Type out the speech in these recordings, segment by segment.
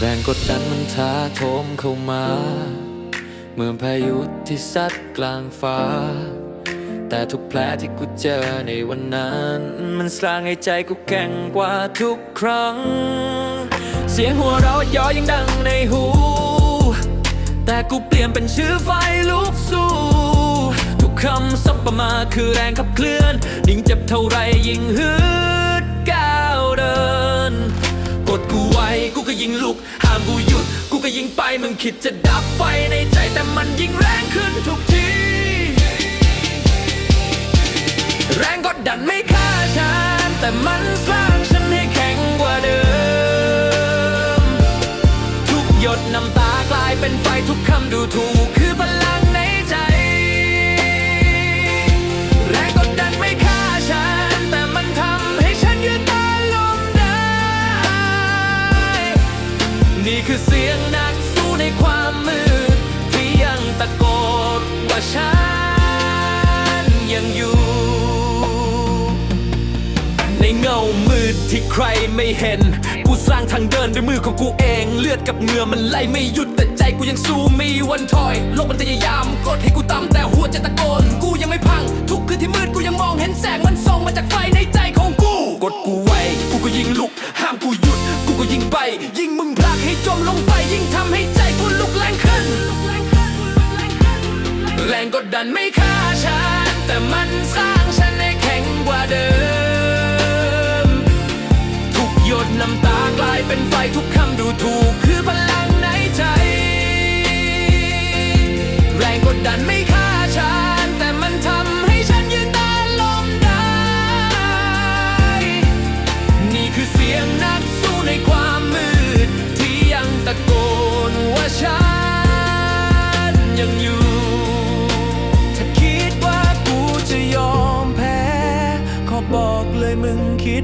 แรงกดดันมันท้าโถมเข้ามา เหมือนพายุที่ซัดกลางฟ้า แต่ทุกแผลที่กูเจอในวันนั้น มันสร้างให้ใจกูแข็งกว่าทุกครั้ง เสียงหัวเราะย้อยยังดังในหู แต่กูเปลี่ยนเป็นชื่อไฟลุกสู้ทุกคำสับประมาคือแรงขับเคลื่อน ยิ่งเจ็บเท่าไรยิ่งฮึด กูไว้กูก็ยิงลุกห้ามกูหยุด กูก็ยิงไปมึงคิดจะดับไฟในใจแต่มันยิงแรงขึ้นทุกที แรงกดดันไม่ฆ่าฉันแต่มันสร้างฉันให้แข็งกว่าเดิม ทุกหยดน้ำตากลายเป็นไฟทุกคำดูถูกคือพลัง นี่คือเสียงนักสู้ในความมืด ที่ยังตะโกนว่าฉันยังอยู่ ในเงามืดที่ใครไม่เห็น กูสร้างทางเดินด้วยมือของกูเอง เลือดกับเหงื่อมันไหลไม่หยุดแต่ใจกูยังสู้ม่มีวันถอย โลกมันพยายามกดให้กูต่ำแต่หัวใจตะโกน กูยังไม่พัง ทุกคืนที่มืด ยิงไป ยิ่งมึงพลากให้จมลงไป ยิ่งทำให้ใจกูลุกแรงขึ้น แรงกดดันไม่ฆ่าฉัน แต่มันสร้างฉันให้แข็งกว่าเดิม ทุกหยดน้ำตากลายเป็นไฟทุก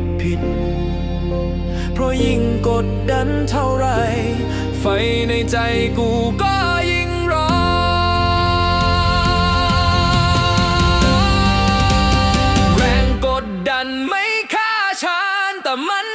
ดผิด เพราะยิ่งกดดันเท่าไร ไฟในใจกูก็ยิงร้อน แรงกดดันไม่ฆ่าฉันแต่มัน